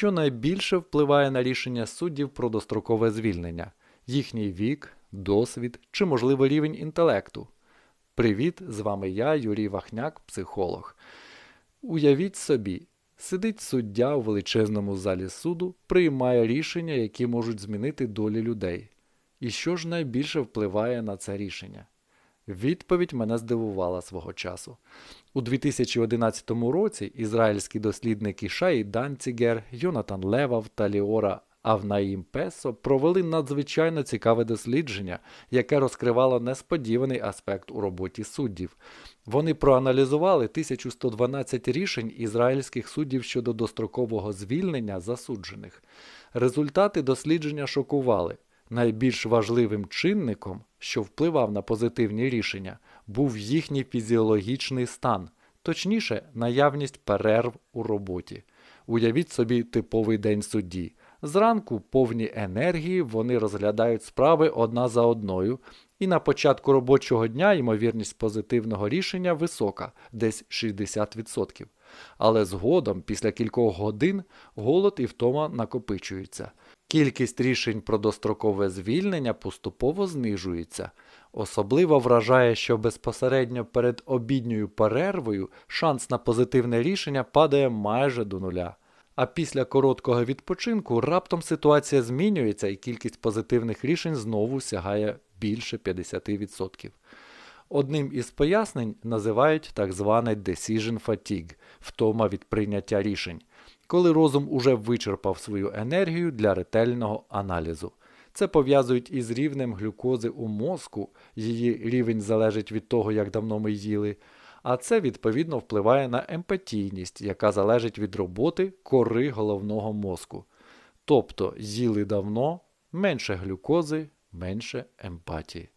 Що найбільше впливає на рішення суддів про дострокове звільнення? Їхній вік, досвід чи, можливо, рівень інтелекту? Привіт, з вами я, Юрій Вахняк, психолог. Уявіть собі, сидить суддя у величезному залі суду, приймає рішення, які можуть змінити долі людей. І що ж найбільше впливає на це рішення? Відповідь мене здивувала свого часу. У 2011 році ізраїльські дослідники Шаї Данцігер, Йонатан Левав та Ліора Авнаїм Песо провели надзвичайно цікаве дослідження, яке розкривало несподіваний аспект у роботі суддів. Вони проаналізували 1112 рішень ізраїльських суддів щодо дострокового звільнення засуджених. Результати дослідження шокували. Найбільш важливим чинником, що впливав на позитивні рішення, був їхній фізіологічний стан, точніше, наявність перерв у роботі. Уявіть собі типовий день судді. Зранку, повні енергії, вони розглядають справи одна за одною, і на початку робочого дня ймовірність позитивного рішення висока, десь 60%. Але згодом, після кількох годин, голод і втома накопичуються. Кількість рішень про дострокове звільнення поступово знижується. Особливо вражає, що безпосередньо перед обідньою перервою шанс на позитивне рішення падає майже до нуля. А після короткого відпочинку раптом ситуація змінюється і кількість позитивних рішень знову сягає більше 50%. Одним із пояснень називають так званий decision fatigue – втома від прийняття рішень, коли розум уже вичерпав свою енергію для ретельного аналізу. Це пов'язують із рівнем глюкози у мозку, її рівень залежить від того, як давно ми їли, а це відповідно впливає на емпатійність, яка залежить від роботи кори головного мозку. Тобто їли давно, менше глюкози, менше емпатії.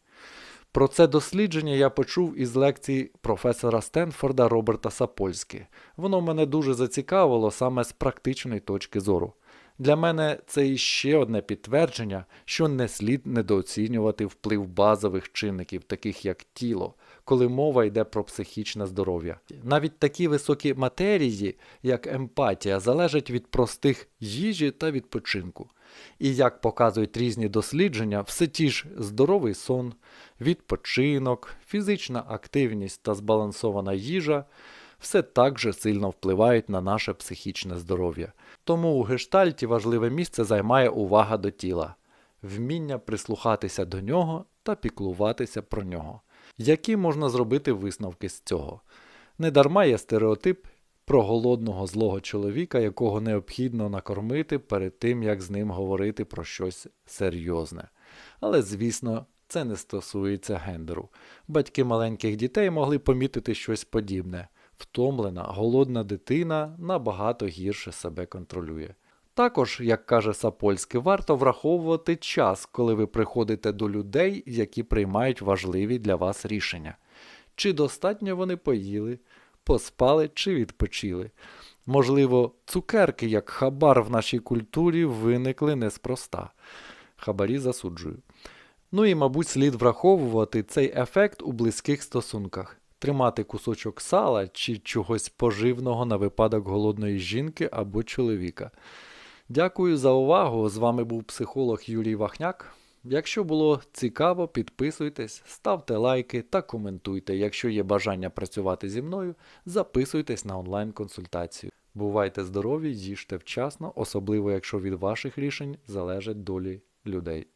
Про це дослідження я почув із лекції професора Стенфорда Роберта Сапольськи. Воно мене дуже зацікавило саме з практичної точки зору. Для мене це іще одне підтвердження, що не слід недооцінювати вплив базових чинників, таких як тіло, коли мова йде про психічне здоров'я. Навіть такі високі матерії, як емпатія, залежать від простих їжі та відпочинку. І як показують різні дослідження, все ті ж здоровий сон, відпочинок, фізична активність та збалансована їжа все так же сильно впливають на наше психічне здоров'я. Тому у гештальті важливе місце займає увага до тіла, вміння прислухатися до нього та піклуватися про нього. Які можна зробити висновки з цього? Недарма є стереотип про голодного злого чоловіка, якого необхідно накормити перед тим, як з ним говорити про щось серйозне. Але, звісно, це не стосується гендеру. Батьки маленьких дітей могли помітити щось подібне. Втомлена, голодна дитина набагато гірше себе контролює. Також, як каже Сапольський, варто враховувати час, коли ви приходите до людей, які приймають важливі для вас рішення. Чи достатньо вони поїли, поспали чи відпочили. Можливо, цукерки, як хабар в нашій культурі, виникли неспроста. Хабарі засуджую. Ну і, мабуть, слід враховувати цей ефект у близьких стосунках, тримати кусочок сала чи чогось поживного на випадок голодної жінки або чоловіка. Дякую за увагу! З вами був психолог Юрій Вахняк. Якщо було цікаво, підписуйтесь, ставте лайки та коментуйте. Якщо є бажання працювати зі мною, записуйтесь на онлайн-консультацію. Бувайте здорові, їжте вчасно, особливо якщо від ваших рішень залежать долі людей.